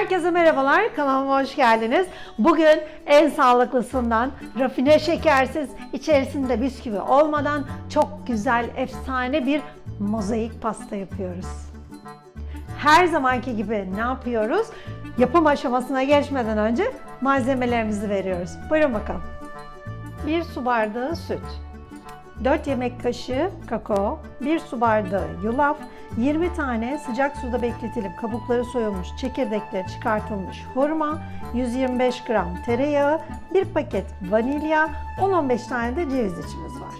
Herkese merhabalar, kanalıma hoş geldiniz. Bugün en sağlıklısından, rafine şekersiz, içerisinde bisküvi olmadan çok güzel, efsane bir mozaik pasta yapıyoruz. Her zamanki gibi ne yapıyoruz? Yapım aşamasına geçmeden önce malzemelerimizi veriyoruz. Buyurun bakalım. 1 su bardağı süt, 4 yemek kaşığı kakao, 1 su bardağı yulaf, 20 tane sıcak suda bekletilip kabukları soyulmuş, çekirdekleri çıkartılmış hurma, 125 gram tereyağı, 1 paket vanilya, 10-15 tane de ceviz içimiz var.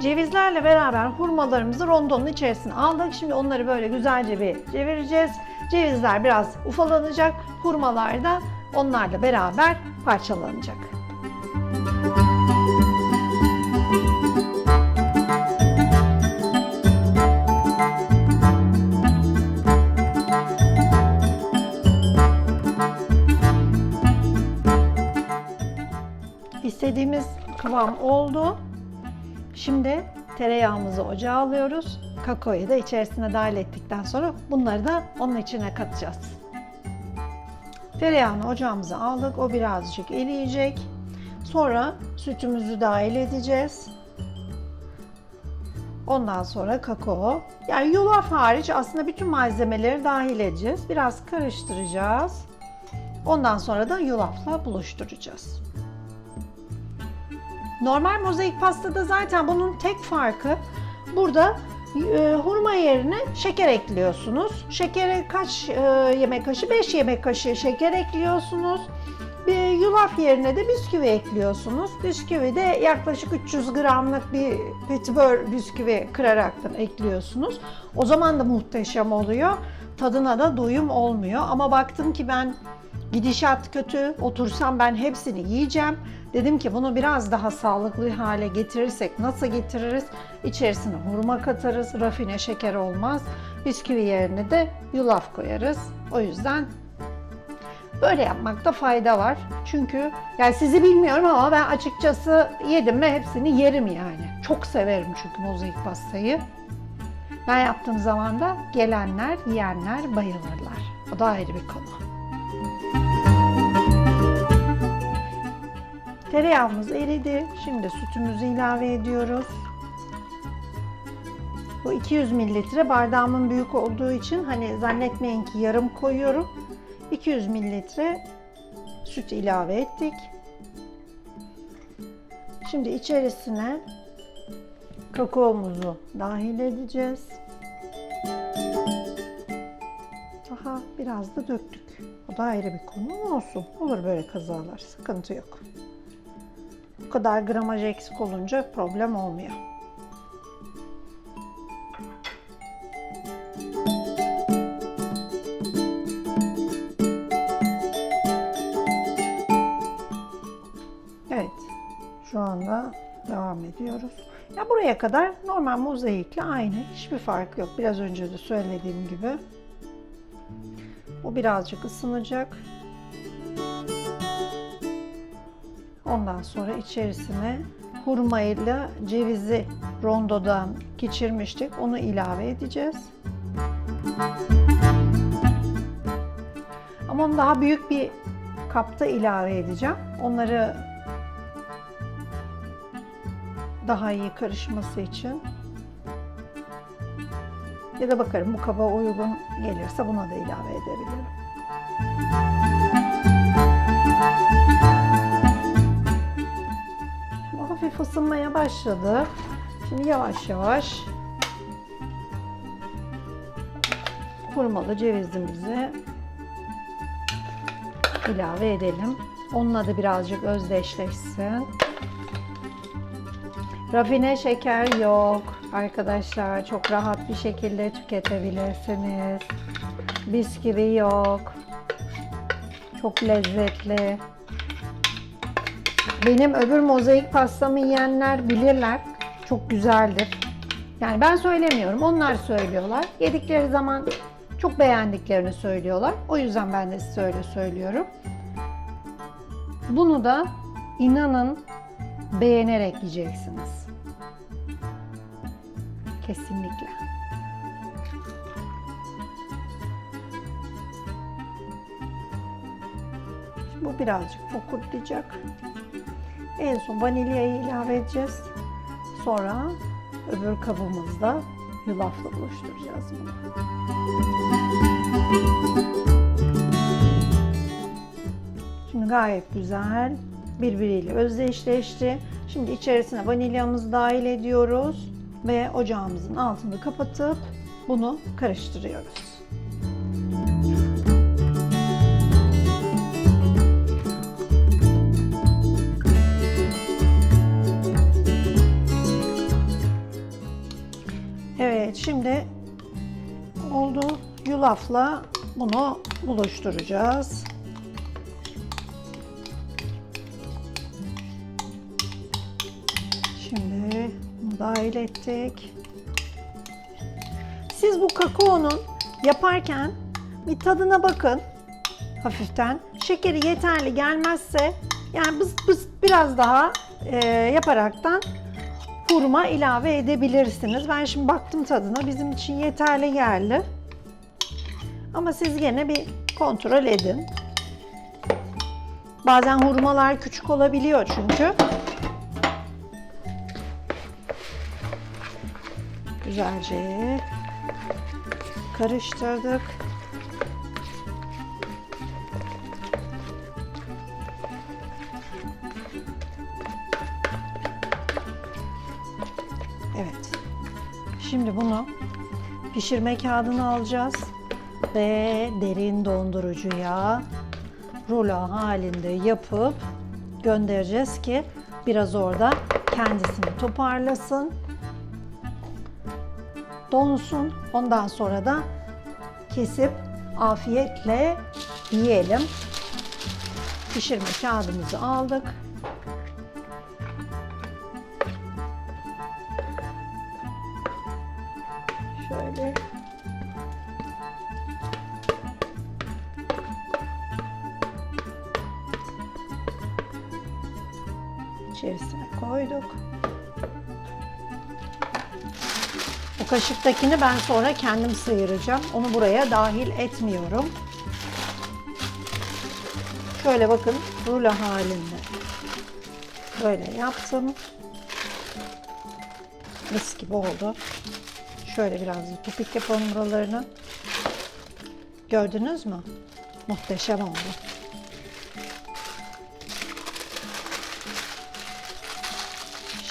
Cevizlerle beraber hurmalarımızı rondonun içerisine aldık. Şimdi onları böyle güzelce bir çevireceğiz. Cevizler biraz ufalanacak, hurmalar da onlarla beraber parçalanacak. Oldu. Şimdi tereyağımızı ocağa alıyoruz. Kakaoyu da içerisine dahil ettikten sonra bunları da onun içine katacağız. Tereyağını ocağımıza aldık. O birazcık eriyecek. Sonra sütümüzü dahil edeceğiz. Ondan sonra kakao. Yani yulaf hariç aslında bütün malzemeleri dahil edeceğiz. Biraz karıştıracağız. Ondan sonra da yulafla buluşturacağız. Normal mozaik pastada zaten bunun tek farkı burada e, hurma yerine şeker ekliyorsunuz. Şekere kaç e, yemek kaşığı? 5 yemek kaşığı şeker ekliyorsunuz. Bir yulaf yerine de bisküvi ekliyorsunuz. Bisküvi de yaklaşık 300 gramlık bir petibör bisküvi kıraraktan ekliyorsunuz. O zaman da muhteşem oluyor. Tadına da doyum olmuyor. Ama baktım ki ben gidişat kötü. Otursam ben hepsini yiyeceğim. Dedim ki bunu biraz daha sağlıklı hale getirirsek nasıl getiririz? İçerisine hurma katarız, rafine şeker olmaz. Bisküvi yerine de yulaf koyarız. O yüzden böyle yapmakta fayda var. Çünkü yani sizi bilmiyorum ama ben açıkçası yedim mi hepsini yerim yani. Çok severim çünkü mozaik pastayı. Ben yaptığım zaman da gelenler, yiyenler bayılırlar. O da ayrı bir konu. Tereyağımız eridi. Şimdi sütümüzü ilave ediyoruz. Bu 200 mililitre bardağımın büyük olduğu için hani zannetmeyin ki yarım koyuyorum. 200 mililitre süt ilave ettik. Şimdi içerisine kakaomuzu dahil edeceğiz. Aha biraz da döktük. O da ayrı bir konu olsun. Olur böyle kazalar. Sıkıntı yok. Bu kadar gramaj eksik olunca problem olmuyor. Evet. Şu anda devam ediyoruz. Ya buraya kadar normal mozaikle aynı. Hiçbir fark yok. Biraz önce de söylediğim gibi. Bu birazcık ısınacak. Ondan sonra içerisine hurmayla cevizi rondodan geçirmiştik. Onu ilave edeceğiz. Ama onu daha büyük bir kapta ilave edeceğim. Onları daha iyi karışması için. Ya da bakarım bu kaba uygun gelirse buna da ilave edebilirim. Hafif ısınmaya başladı. Şimdi yavaş yavaş hurmalı cevizimizi ilave edelim. Onunla da birazcık özdeşleşsin. Rafine şeker yok. Arkadaşlar çok rahat bir şekilde tüketebilirsiniz. Bisküvi yok. Çok lezzetli. Benim öbür mozaik pastamı yiyenler bilirler. Çok güzeldir. Yani ben söylemiyorum. Onlar söylüyorlar. Yedikleri zaman çok beğendiklerini söylüyorlar. O yüzden ben de size öyle söylüyorum. Bunu da inanın beğenerek yiyeceksiniz. Kesinlikle. Şimdi bu birazcık fokurtlayacak. En son vanilyayı ilave edeceğiz. Sonra öbür kabımızda yulafla buluşturacağız bunu. Şimdi gayet güzel birbiriyle özdeşleşti. Şimdi içerisine vanilyamızı dahil ediyoruz ve ocağımızın altını kapatıp bunu karıştırıyoruz. Yulafla bunu buluşturacağız. Şimdi bunu dahil ettik. Siz bu kakaonun yaparken bir tadına bakın hafiften. Şekeri yeterli gelmezse yani bız bız biraz daha e, yaparaktan hurma ilave edebilirsiniz. Ben şimdi baktım tadına bizim için yeterli geldi. Ama siz gene bir kontrol edin. Bazen hurmalar küçük olabiliyor çünkü. Güzelce karıştırdık. Evet. Şimdi bunu pişirme kağıdına alacağız ve derin dondurucuya rulo halinde yapıp göndereceğiz ki biraz orada kendisini toparlasın donsun. Ondan sonra da kesip afiyetle yiyelim. Pişirme kağıdımızı aldık. Şöyle içerisine koyduk. Bu kaşıktakini ben sonra kendim sıyıracağım. Onu buraya dahil etmiyorum. Şöyle bakın rulo halinde. Böyle yaptım. Mis gibi oldu. Şöyle biraz da topik yapalım buralarını. Gördünüz mü? Muhteşem oldu.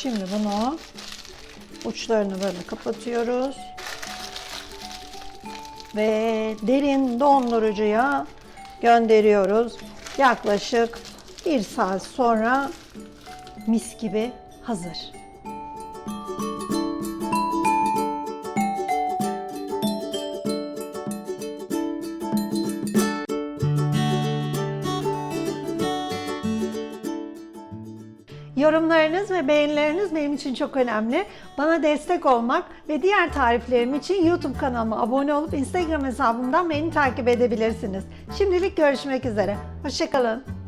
Şimdi bunu uçlarını böyle kapatıyoruz. Ve derin dondurucuya gönderiyoruz. Yaklaşık bir saat sonra mis gibi hazır. Yorumlarınız ve beğenileriniz benim için çok önemli. Bana destek olmak ve diğer tariflerim için YouTube kanalıma abone olup Instagram hesabımdan beni takip edebilirsiniz. Şimdilik görüşmek üzere. Hoşçakalın.